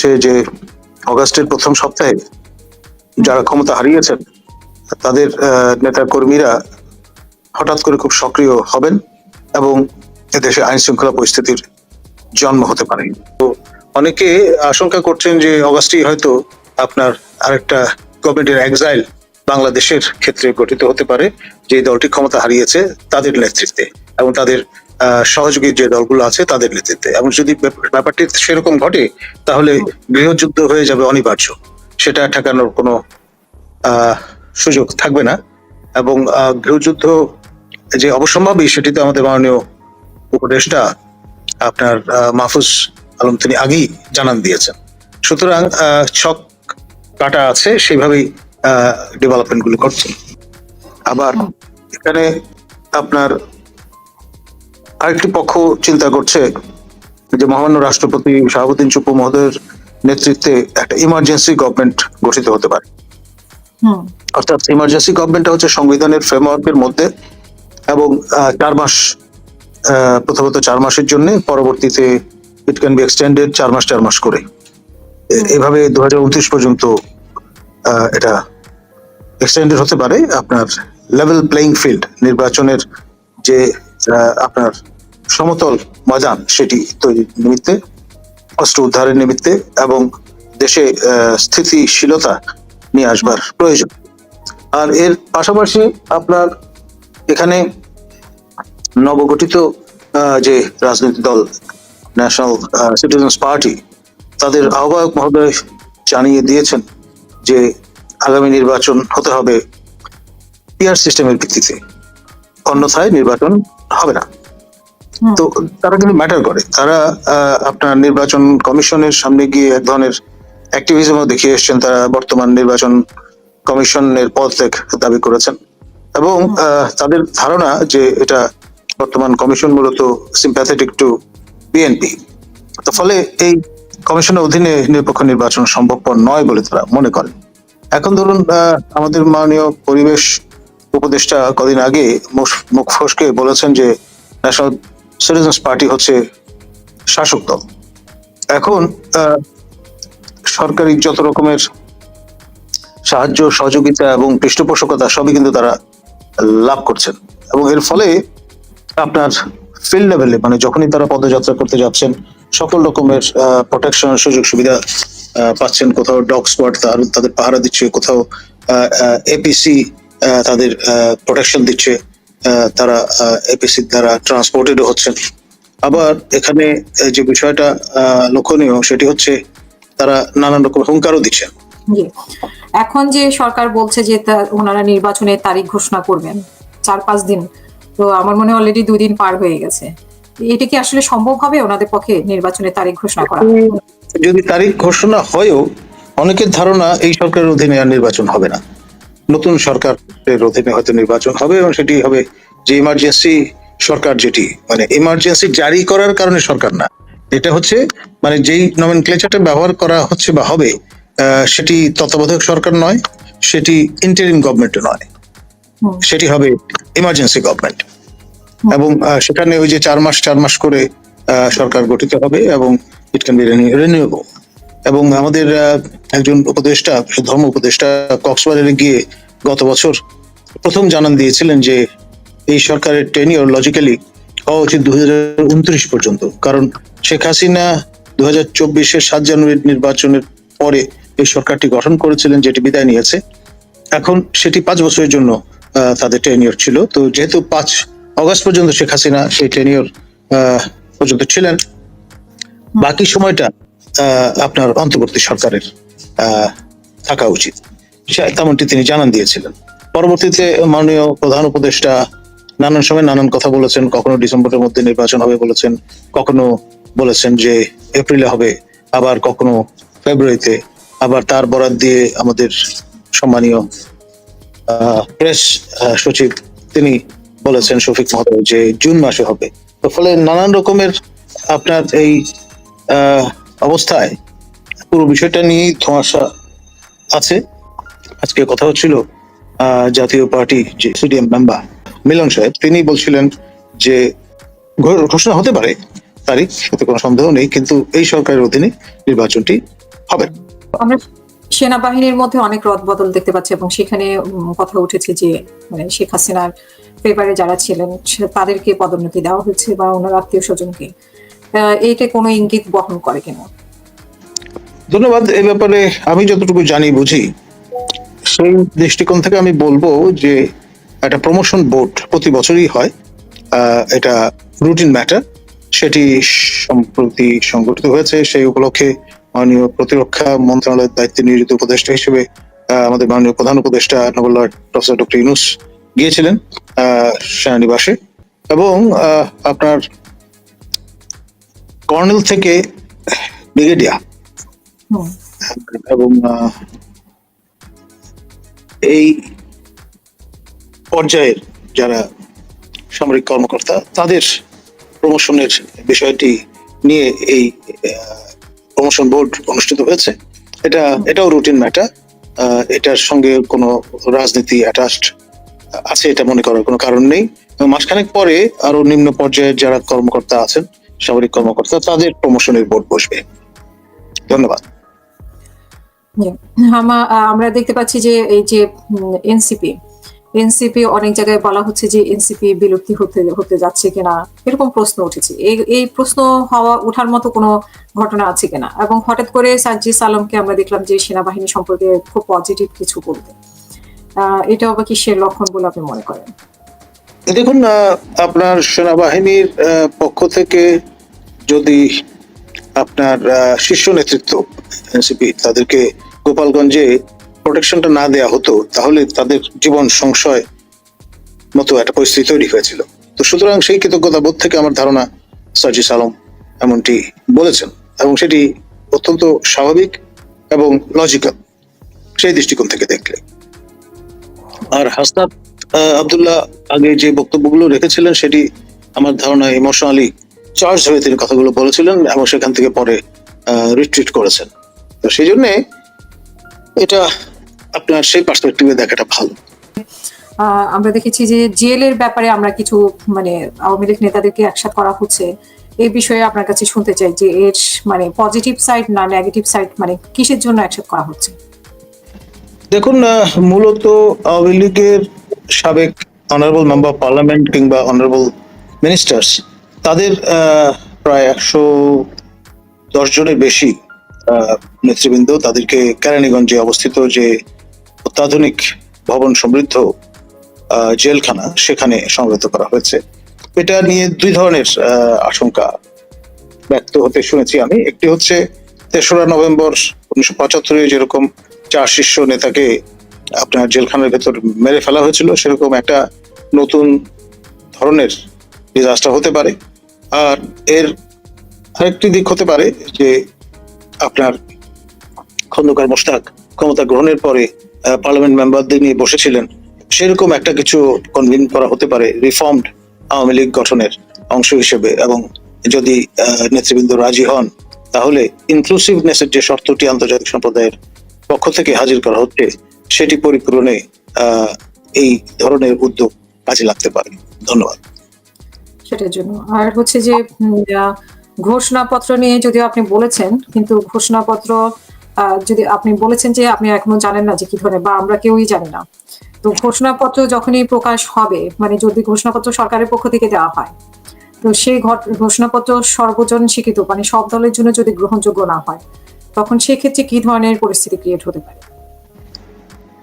হচ্ছে যে অগাস্টের প্রথম সপ্তাহে যারা ক্ষমতা হারিয়েছেন, তাদের নেতা কর্মীরা হঠাৎ করে খুব সক্রিয় হবেন এবং এদেশে আইন শৃঙ্খলা পরিস্থিতির জন্ম হতে পারে। তো অনেকে আশঙ্কা করছেন যে অগাস্টেই হয়তো আপনার আরেকটা গভর্নমেন্টের এক্সাইল বাংলাদেশের ক্ষেত্রে গঠিত হতে পারে। যে দলটি ক্ষমতা হারিয়েছে, তাদের নেতৃত্বে এবং তাদের সহযোগী যে দলগুলো আছে তাদের নেতৃত্বে। এবং যদি ব্যাপারটি সেরকম ঘটে, তাহলে গৃহযুদ্ধ হয়ে যাবে অনিবার্য। সেটা ঠেকানোর কোনো সুযোগ থাকবে না। এবং গৃহযুদ্ধ যে অবসম্ভাবী সেটি তো আমাদের মাননীয় উপদেষ্টা আপনার মাহফুজ আলম তিনি আগেই জানান দিয়েছেন। সুতরাং ছক কাটা আছে, সেইভাবেই ডেভেলপমেন্টগুলো করছে আবার এখানে আপনার আরেকটি পক্ষ চিন্তা করছে যে মহামান্য রাষ্ট্রপতি শাহাবুদ্দিন চুপ্পু মহোদয়ের নেতৃত্বে একটা ইমার্জেন্সি গভর্নমেন্ট গঠিত হতে পারে। অর্থাৎ ইমার্জেন্সি গভর্নমেন্টটা হচ্ছে সংবিধানের ফ্রেমওয়ার্কের মধ্যে এবং চার মাস প্রথমত চার মাসের জন্য পরবর্তীতে ইট ক্যান বি এক্সটেন্ডেড চার মাস চার মাস করে। এভাবে দু হাজার উনত্রিশ পর্যন্ত এটা এক্সটেন্ডেড হতে পারে। আপনার লেভেল প্লেইং ফিল্ড নির্বাচনের যে আপনার সমতল ময়দান সেটি তৈরির নিমিত্তে, অস্ত্র উদ্ধারের নিমিত্তে এবং দেশে স্থিতিশীলতা নিয়ে আসবার প্রয়োজন আর এর পাশাপাশি আপনার এখানে নবগঠিত যে রাজনৈতিক দল ন্যাশনাল সিটিজেন্স পার্টি তাদের আহ্বায়ক মহোদয় জানিয়ে দিয়েছেন যে আগামী নির্বাচন হতে হবে পিয়ার সিস্টেমের ভিত্তিতে অন্যথায় নির্বাচন হবে না। তো তারা কিন্তু ম্যাটার করে। তারা আপনার নির্বাচন কমিশনের সামনে গিয়ে এক ধরনের অ্যাক্টিভিজমও দেখিয়ে এসছেন। তারা বর্তমান নির্বাচন কমিশনের পদত্যাগ দাবি করেছেন। এবং তাদের ধারণা যে এটা বর্তমান কমিশন মূলত সিম্প্যাথেটিক টু বিএনপি তো ফলে এই কমিশনের অধীনে নিরপেক্ষ নির্বাচন সম্ভবপর নয় বলে তারা মনে করেন। এখন ধরুন আহ, আমাদের মাননীয় পরিবেশ উপদেষ্টা কদিন আগে মুখ ফসকে বলেছেন যে ন্যাশনাল সিটিজেন্স পার্টি হচ্ছে শাসক দল। এখন সরকারি যত রকমের সাহায্য, সহযোগিতা এবং পৃষ্ঠপোষকতা সবই কিন্তু তারা লাভ করছেন। এবং এর ফলে আপনার ফিল্ড লেভেলে মানে যখনই তারা পদযাত্রা করতে যাচ্ছেন, সকল রকমের প্রোটেকশন সুযোগ সুবিধা পাচ্ছেন। কোথাও ডগ স্কোয়াড তাদের পাহারা দিচ্ছে, কোথাও এপিসি তাদের প্রোটেকশন দিচ্ছে। তারা এপিসি দ্বারা ট্রান্সপোর্টেড হচ্ছেন। আবার এখানে যে বিষয়টা লক্ষণীয় সেটি হচ্ছে তারা নানান রকম হুঙ্কারও দিচ্ছেন। এখন যে সরকার বলছে যে ওনারা নির্বাচনের তারিখ ঘোষণা করবেন চার পাঁচ দিন তো আমার মনে হয় অলরেডি দুই দিন পার হয়ে গেছে। এটা কি আসলে সম্ভব হবে ওনাদের পক্ষে নির্বাচনের তারিখ ঘোষণা করা? যদি তারিখ ঘোষণা হয়ও অনেকের ধারণা এই সরকারের অধীনে আর নির্বাচন হবে না। নতুন সরকারের অধীনে হয়তো নির্বাচন হবে এবং সেটি হবে যে ইমার্জেন্সি সরকার যেটি মানে ইমার্জেন্সি জারি করার কারণে সরকার না। এটা হচ্ছে মানে যেই নমেনক্লেচারটা ব্যবহার করা হচ্ছে বা হবে সেটি তত্ত্বাবধায়ক সরকার নয় সেটি ইন্টারিম গভর্নমেন্ট নয়। সেটি হবে ইমার্জেন্সি গভর্নমেন্ট এবং সেখানে ওই যে চার মাস চার মাস করে আহ, সরকার গঠিত হবে এবং ইট ক্যান বি রিনিউয়েবল এবং আমাদের একজন উপদেষ্টা, ধর্ম উপদেষ্টা কক্সবাজারে গিয়ে গত বছর প্রথম জানান দিয়েছিলেন যে এই সরকারের টেনিওর লজিক্যালি হওয়া উচিত দুই পর্যন্ত। কারণ শেখ হাসিনা দু হাজার চব্বিশের সাত জানুয়ারি নির্বাচনের পরে এই সরকারটি গঠন করেছিলেন, যেটি বিদায় নিয়েছে। এখন সেটি পাঁচ বছরের জন্য তাদের টেনিয়র ছিল। তো যেহেতু পাঁচ অগস্ট পর্যন্ত শেখ হাসিনা সেই টেনিয়র পর্যন্ত ছিলেন, বাকি সময়টা আপনার অন্তর্বর্তী সরকারের থাকা উচিত। তেমনটি তিনি জানান দিয়েছিলেন। পরবর্তীতে মাননীয় প্রধান উপদেষ্টা নানান সময় নানান কথা বলেছেন কখনো ডিসেম্বরের মধ্যে নির্বাচন হবে বলেছেন কখনো বলেছেন যে এপ্রিলে হবে আবার কখনো ফেব্রুয়ারিতে আবার তার বরাদ দিয়ে আমাদের সম্মানীয় প্রেস সচিব তিনি বলেছেন শফিক মহোদয় যে জুন মাসে হবে। তো ফলে নানান রকমের আপনার এই আহ, অবস্থায় পুরো বিষয়টা নিয়েই ধোঁয়াশা আছে। আজকে কথা হচ্ছিল জাতীয় পার্টি যে সিডিএম মেম্বার মিলন সাহেব, তিনি বলছিলেন যে ঘোষণা হতে পারে তারিখ এতে কোনো সন্দেহ নেই, কিন্তু এই সরকারের অধীনে নির্বাচনটি হবে। আমরা সেনাবাহিনীর মধ্যে অনেক রদবদল দেখতে পাচ্ছি এবং সেখানে কথা উঠেছে যে মানে শেখ হাসিনার পেপারে যারা ছিলেন তাদেরকে পদোন্নতি দেওয়া হয়েছে বা ওনার আত্মীয় স্বজনকে। এইটা কোনো ইঙ্গিত বহন করে কিনা? ধন্যবাদ এই ব্যাপারে আমি যতটুকু জানি বুঝি, সেই দৃষ্টিকোণ থেকে আমি বলব যে একটা প্রমোশন বোর্ড প্রতি বছরই হয়। এটা রুটিন ম্যাটার সেটি সম্প্রতি সংগঠিত হয়েছে। সেই উপলক্ষে মাননীয় প্রতিরক্ষা মন্ত্রণালয়ের দায়িত্বে নিয়োজিত উপদেষ্টা হিসেবে আমাদের মাননীয় প্রধান উপদেষ্টা নোবেল প্রফেসর ডক্টর ইনুস গিয়েছিলেন সেনানিবাসে। এবং আপনার কর্নেল থেকে ব্রিগেডিয়ার। এবং এই পর্যায়ের যারা সামরিক কর্মকর্তা তাদের প্রমোশনের বিষয়টি নিয়ে এই প্রমোশন বোর্ড অনুষ্ঠিত হয়েছে। এটা এটাও রুটিন ম্যাটার। এটার সঙ্গে কোনো রাজনীতি অ্যাটাচড আছে এটা মনে করার কোনো কারণ নেই। মাসখানেক পরে আরও নিম্ন পর্যায়ের যারা কর্মকর্তা আছেন সামরিক কর্মকর্তা তাদের প্রমোশনের বোর্ড বসবে। ধন্যবাদ। আমরা দেখতে পাচ্ছি যে এই যে এনসিপি এনসিপি অনেক জায়গায় বলা হচ্ছে যে এনসিপি বিলুপ্তি হতে হতে যাচ্ছে কিনা, এরকম প্রশ্ন উঠেছে। এই প্রশ্ন হওয়া, ওঠার মতো কোনো ঘটনা আছে কিনা? এবং হঠাৎ করে সাজ্জিস আলমকে আমরা দেখলাম যে সেনাবাহিনী সম্পর্কে খুব পজিটিভ কিছু বলতে। এটা আবার কি সে লক্ষণ বলে আপনি মনে করেন? দেখুন আপনার সেনাবাহিনীর পক্ষ থেকে যদি আপনার শীর্ষ নেতৃত্ব, এনসিপি, তাদেরকে গোপালগঞ্জে প্রোটেকশনটা না দেয়া হতো, তাহলে তাদের জীবন সংশয় মতো একটা পরিস্থিতি তৈরি হয়েছিল। তো সুতরাং সেই কৃতজ্ঞতা বোধ থেকে আমার ধারণা সার্জিস আলম এমনটি বলেছেন, এবং সেটি অত্যন্ত স্বাভাবিক এবং লজিক্যাল সেই দৃষ্টিকোণ থেকে দেখলে। আর হাসনাত আব্দুল্লাহ আগে যে বক্তব্যগুলো রেখেছিলেন সেটি আমার ধারণা ইমোশনালি চার্জ হয়ে তিনি কথাগুলো বলেছিলেন এবং সেখান থেকে পরে রিট্রিট করেছেন। তো সেই জন্য এটা আপনার সেই পার্সপেক্টিভে দেখাটা ভালো। আহ, আমরা দেখেছি যে জেলের ব্যাপারে আমরা কিছু মানে আওয়ামী লীগ নেতাদেরকে একসাথ করা হচ্ছে। এই বিষয়ে আপনার কাছে শুনতে চাই যে এর মানে পজিটিভ সাইড না নেগেটিভ সাইড মানে কিসের জন্য একসাথ করা হচ্ছে? দেখুন মূলত আওয়ামী লীগের সাবেক অনারেবল মেম্বার পার্লামেন্ট কিংবা অনারেবল মিনিস্টার্স তাদের প্রায় একশো দশ জনের বেশি নেতৃবৃন্দ তাদেরকে কেরানীগঞ্জে অবস্থিত যে অত্যাধুনিক ভবন সমৃদ্ধ জেলখানা সেখানে সমবেত করা হয়েছে। এটা নিয়ে দুই ধরনের আশঙ্কা ব্যক্ত হতে শুনেছি আমি। একটি হচ্ছে তেসরা নভেম্বর উনিশশো পঁচাত্তরে যেরকম চার শীর্ষ নেতাকে আপনার জেলখানার ভেতর মেরে ফেলা হয়েছিল, সেরকম একটা নতুন ধরনের ডিজাস্টার হতে পারে। আর এর আরেকটি দিক হতে পারে যে আপনার খন্দকার মোশতাক ক্ষমতা গ্রহণের পরে পার্লামেন্ট মেম্বারদের নিয়ে বসেছিলেন। সেরকম একটা কিছু কনভিন করা হতে পারে রিফর্মড আওয়ামী লীগ গঠনের অংশ হিসেবে। এবং যদি নেতৃবৃন্দ রাজি হন, তাহলে ইনক্লুসিভনেসের যে শর্তটি আন্তর্জাতিক সম্প্রদায়ের পক্ষ থেকে হাজির করা হচ্ছে সেটি পরিপূরণে এই ধরনের উদ্যোগ কাজে লাগতে পারে। ধন্যবাদ। সেটার জন্য। আর হচ্ছে যে ঘোষণাপত্র নিয়ে যদিও আপনি বলেছেন, কিন্তু ঘোষণাপত্র যদি আপনি বলেছেন যে, আপনি এখনও জানেন না যে কি ধরনের, বা আমরা কেউই জানি না। তো ঘোষণাপত্র যখনই প্রকাশ হবে মানে যদি ঘোষণাপত্র সরকারের পক্ষ থেকে দেওয়া হয়, তো সেই ঘোষণাপত্র সর্বজন স্বীকৃত মানে সব দলের জন্য যদি গ্রহণযোগ্য না হয়, তখন সেক্ষেত্রে কি ধরনের পরিস্থিতি ক্রিয়েট হতে পারে?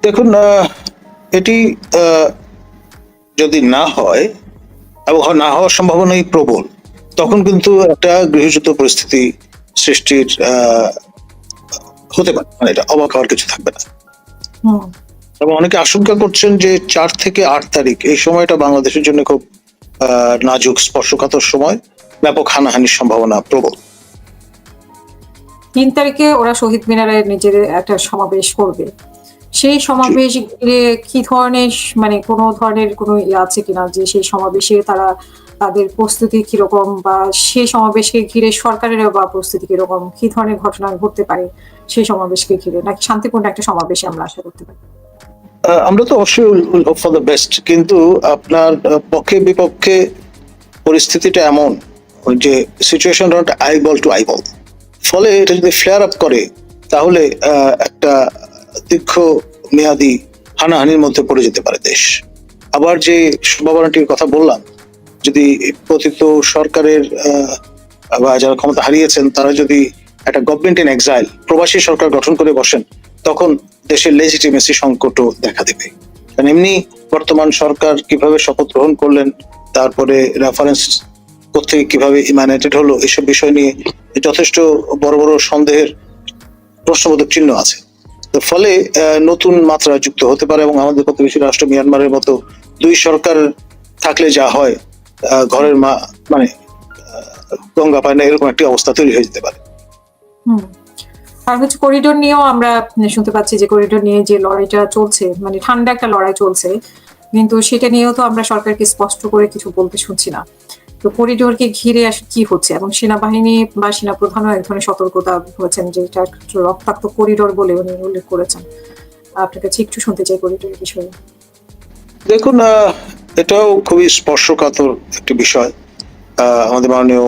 দেখুন এটি যদি না হয় এবং না হওয়ার সম্ভাবনাই প্রবল তখন কিন্তু একটা গৃহযুদ্ধ পরিস্থিতি সৃষ্টির হতে পারে। মানে এটা অবাক হওয়ার কিছু থাকবে না। এবং অনেকে আশঙ্কা করছেন যে চার থেকে আট তারিখ এই সময়টা বাংলাদেশের জন্য খুব আহ, নাজুক স্পর্শকাতর সময় ব্যাপক হানাহানির সম্ভাবনা প্রবল। তিন তারিখে ওরা শহীদ মিনারে নিজেদের একটা সমাবেশ করবে। সেই সমাবেশ ঘিরে কি ধরনের মানে কোনো ধরনের কোনো ইয়ে আছে কিনা যে সেই সমাবেশে তারা তাদের প্রস্তুতি কীরকম বা সেই সমাবেশকে ঘিরে সরকারের বা প্রস্তুতি কীরকম, কি ধরনের ঘটনা ঘটতে পারে সেই সমাবেশকে ঘিরে? নাকি শান্তিপূর্ণ একটা সমাবেশে আমরা আশা করতে পারি? আমরা তো অবশ্যই ফর দ্য বেস্ট কিন্তু আপনার পক্ষে বিপক্ষে পরিস্থিতিটা এমন যে situation eye ball to eye ball ফলে এটা যদি ফ্লেয়ার আপ করে, তাহলে একটা দীর্ঘ মেয়াদী হানাহানির মধ্যে পড়ে যেতে পারে দেশ। আবার যে সম্ভাবনাটির কথা বললাম, যদি পতিত সরকারের বা যারা ক্ষমতা হারিয়েছেন, তারা যদি একটা গভর্নমেন্ট ইন এক্সাইল প্রবাসী সরকার গঠন করে বসেন, তখন দেশের লেজিটিমেসি সংকটও দেখা দেবে। কারণ এমনি বর্তমান সরকার কীভাবে শপথ গ্রহণ করলেন, তারপরে রেফারেন্স কোথেকে কীভাবে ইমানেটেড হলো, এসব বিষয় নিয়ে যথেষ্ট বড় বড় সন্দেহের প্রশ্নবোধক চিহ্ন আছে। ফলে নতুন মাত্রা যুক্ত হতে পারে এবং আমাদের প্রতিবেশী রাষ্ট্র মিয়ানমারের মতো দুই সরকার থাকলে যা হয় ঘরের মা মানে গঙ্গা পায় না, এরকম একটি অবস্থা তৈরি হয়ে যেতে পারে। আর করিডোর নিয়েও আমরা শুনতে পাচ্ছি যে করিডোর নিয়ে যে লড়াইটা চলছে মানে ঠান্ডা একটা লড়াই চলছে, কিন্তু সেটা নিয়েও তো আমরা সরকারকে স্পষ্ট করে কিছু বলতে শুনছি না তো করিডোরকে ঘিরে আসলে কি হচ্ছে? এবং সেনাবাহিনী বা সেনাপ্রধানও এক ধরনের সতর্কতা হয়েছেন যে এটা একটা রক্তাক্ত করিডোর বলে উনি উল্লেখ করেছেন। আপনার কাছে একটু শুনতে চাই করিডোরের বিষয়ে। দেখুন এটাও খুবই স্পর্শকাতর একটি বিষয়। আমাদের মাননীয়